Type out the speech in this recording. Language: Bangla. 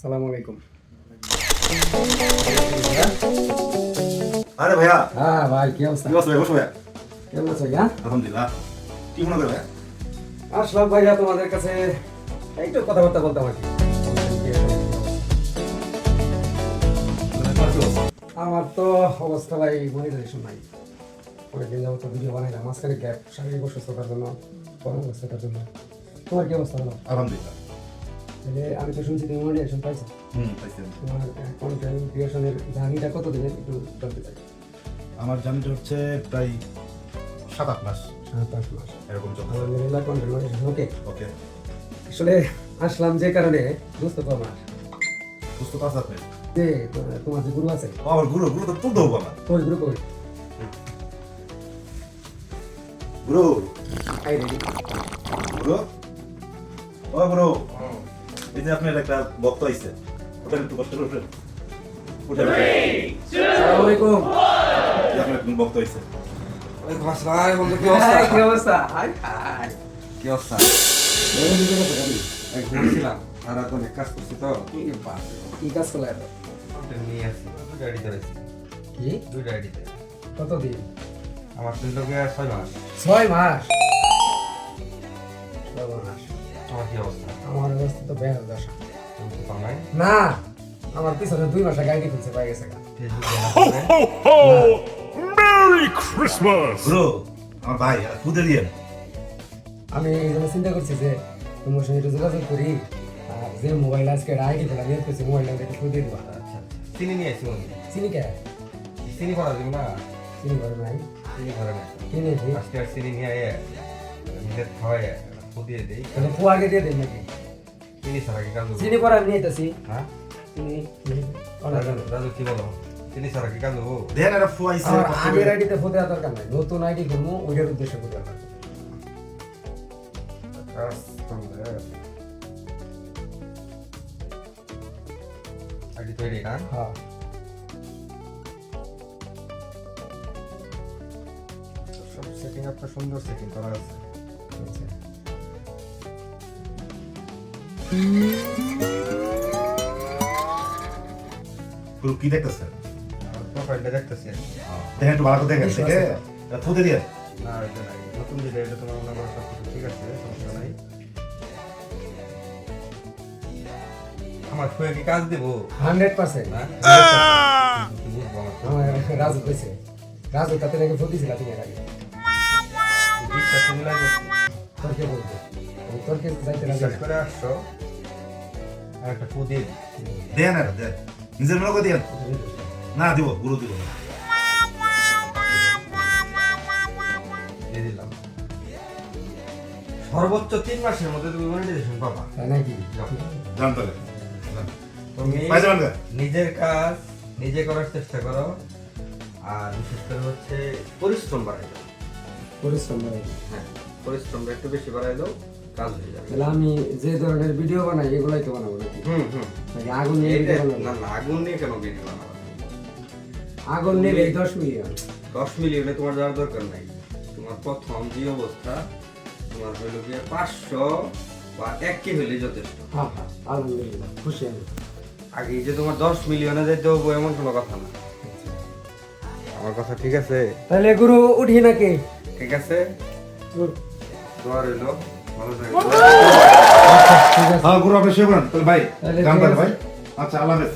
সালাম আলাইকুম। আরে ভাইয়া। হ্যাঁ ভাই কি অবস্থা? কি অবস্থা ভাই বসো ভাইয়া। কেমন আছো হ্যাঁ আলহামদুলিল্লাহ। কি মনে করে ভাইয়া? আসলাম ভাইয়া তোমাদের কাছে একটু কথাবার্তা বলতাম আর কি? আমার তো অবস্থা ভাই মনিটাইজেশন নাই। অনেকদিন যাবত ভিডিও বানাইলাম মাঝখানে গ্যাপ শারীরিক অসুস্থতার জন্য কর্মব্যস্ততার জন্য। তোমার কি অবস্থা হলো আলহামদুলিল্লাহ। তাহলে আমি তো শুনছি তুমি মনিটাইজেশন পাইছো। হুম পাইছি। তোমার কন্টেন্ট ক্রিয়েশনের জার্নিটা কত দিনের একটু জানতে চাই। আমার জার্নিটা হচ্ছে প্রায় সাত আট মাস। সাত মাস। এরকম চলছে। আলহামদুলিল্লাহ কন্টেন্ট মনিটাইজেশন ওকে ওকে আসলে আসলাম যে কারণে বুঝতে তো আমার সুস্থ তো আছে আপনি। যে তো- তোমার যে গুরু আছে। আমার গুরু গুরু তো আমার। ওই গুরু কই? গুরু। আই রেডি গুরু? ও গুরু। এই যে আপনার একটা বক্ত আইছে ওটা একটু কষ্ট করে আপনার একটু বক্ত আইছে ওয়ালাইকুম আসসালাম বন্ধু কি অবস্থা? কি অবস্থা? Hi hi. কি অবস্থা? এই ঘুরছিলাম সারা তো কাজ করছি তো। কি বাপ কি কাজ করলে এত? নিয়ে ধরেছি। কি? আইডিতে কতদিন? আমার দুই লোকে ছয় মাস। ছয় মাস? ছয় মাস। আমার কি অবস্থা আমার অবস্থা তো বেহাল দশা। তুমি তো পাও নাই না আমার পিছনে দুই মাস আগে আইডি খুলছে পাই গেছে Merry Christmas! গুরু আমার ভাই খুদে দিয়ে আমি এই জন্য চিন্তা করছি যে তোমার সঙ্গে একটু যোগাযোগ করি আর যে মোবাইল আজকে আইডি খোলা নিয়ে করছি মোবাইলটা একটু খুঁজে দিবা। আচ্ছা আচ্ছা। চিনি নিয়ে বন্ধু। চিনি কে? চিনি করা দিব না। চিনি করে নাই। চিনি ঘরে না কিনে আজকে আর চিনি নিয়ে আয়ে নিজের খাওয়াই দিই দিয়ে দিন নাকি চিনি ছাড়া কি কাজ হব? চিনি পরে আমি নিতেছি হ্যাঁ চিনি চিনি অর্ডার রাজু রাজু কি বলো চিনি ছাড়া কি কাজ হব দেন একটা ফু আইছে আমার কষ্ট আগের করে। আইডিতে ফোন দরকার নাই নতুন আইডি করব ওইটার উদ্দেশ্যে করে দরকার আইডি তৈরি না হ্যাঁ সব সেটিং আপনার সুন্দর সেটিং করা আছে। গুরু কি দেখতেছেন আর প্রোফাইলটা দেখতেছি দেখেন একটু ভালো করে দেখেন বিশ্বাস দেখে আছে। এটা ফুদে দিয়ে। না এটা নাই। নতুন যেটা এটা তোমার মনে করো সব কিছু ঠিক আছে সমস্যা নাই। আমার ফুয়ে কি কাজ দেবো? Hundred percent. না কি বুঝব আমার তো। আমার রাজু কইছে। রাজু তাতে নাকি ফোন দিছিল তুমি এর আগে। বিশ্বাস মিলাই করছি। তোরকে বলব আমি তোরকে যাইতে রাজি বিশ্বাস না। করে আসছো আর একটা ফু দিয়ে দিই। দেন এটা দেন নিজের মনে করে দেন না দিব গুরু দিব দিলাম সর্বোচ্চ তিন মাসের মধ্যে তুমি মনিটাইজেশন পাবা তাই নাকি। তুমি? নিজের কাজ নিজে করার চেষ্টা করো আর বিশেষ করে হচ্ছে পরিশ্রম বাড়াই দাও পরিশ্রম করে হ্যাঁ পরিশ্রমটা একটু বেশি বাড়াই দাও কাজ হয়ে যাবে। তাহলে আমি যে ধরনের ভিডিও বানাই এগুলাই তো বানাবো নাকি? হুম হুম। আগুন নিয়ে না না আগুন নিয়ে কেন ভিডিও বানাবো? আগুন এই দশ মিলিয়ন। দশ মিলিয়নে তোমার যাওয়ার দরকার নাই। তোমার প্রথম যে অবস্থা তোমার হইল গিয়ে পাঁচশো বা এক কে হইলে যথেষ্ট। হ্যাঁ হ্যাঁ আলহামদুলিল্লাহ খুশি আমি। আগে যে তোমার দশ মিলিয়নে যেতে হব এমন কোনো কথা না। আমার কথা ঠিক আছে? তাহলে গুরু উঠি নাকি? ঠিক আছে? দোয়া রইল ভালো থাকবেন আছে। হ্যাঁ গুরু আপনি শুয়ে পড়েন। তাহলে ভাই আছে। ভাই। আচ্ছা আল্লাহ হাফেজ।